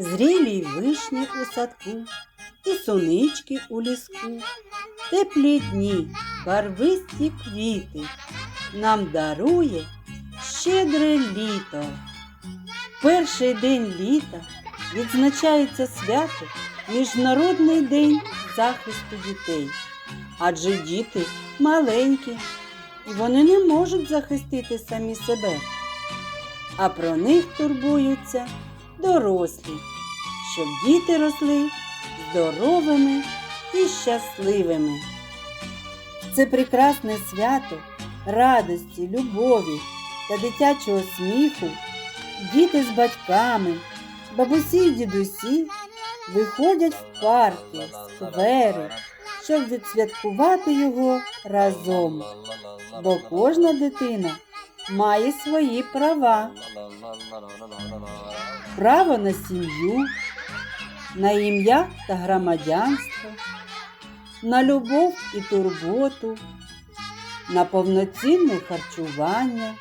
зрілі вишні у садку, і сонички у ліску, теплі дні, барвисті квіти нам дарує щедре літо. Перший день літа відзначається свято Міжнародний день захисту дітей. Адже діти маленькі, і вони не можуть захистити самі себе. А про них турбуються дорослі, щоб діти росли здоровими і щасливими. Це прекрасне свято радості, любові та дитячого сміху. Діти з батьками, бабусі й дідусі виходять в парки, сквери, щоб відсвяткувати його разом. Бо кожна дитина має свої права. Право на сім'ю, на ім'я та громадянство, на любов і турботу, на повноцінне харчування,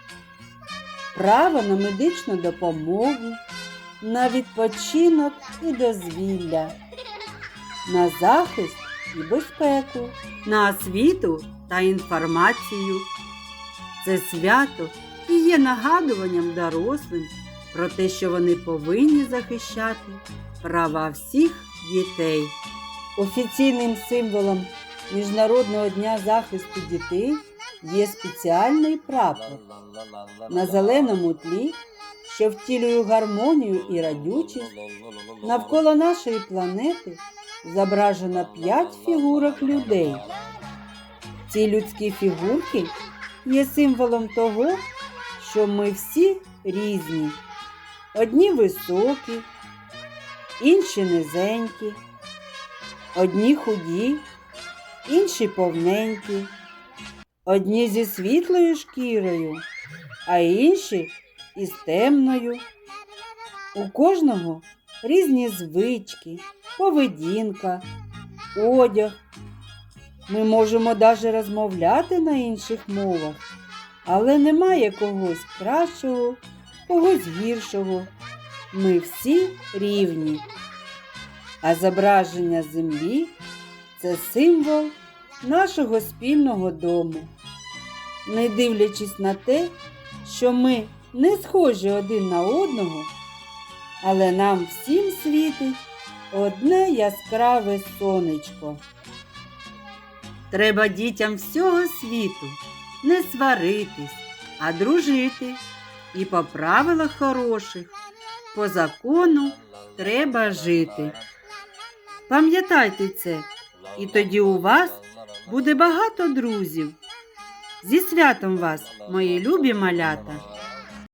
право на медичну допомогу, на відпочинок і дозвілля, на захист і безпеку, на освіту та інформацію. Це свято і є нагадуванням дорослим про те, що вони повинні захищати права всіх дітей. Офіційним символом Міжнародного дня захисту дітей є спеціальний прапор на зеленому тлі, що втілює гармонію і радючість. Навколо нашої планети зображено п'ять фігурок людей. Ці людські фігурки є символом того, що ми всі різні. Одні високі, інші низенькі, одні худі, інші повненькі, одні зі світлою шкірою, а інші із темною. У кожного різні звички, поведінка, одяг. Ми можемо навіть розмовляти на інших мовах, але немає когось кращого, когось гіршого. Ми всі рівні. А зображення землі це символ нашого спільного дому. Не дивлячись на те, що ми не схожі один на одного, але нам всім світить одне яскраве сонечко. Треба дітям всього світу не сваритись, а дружити. І по правилах хороших, по закону треба жити. Пам'ятайте це, і тоді у вас буде багато друзів. Зі святом вас, мої любі малята!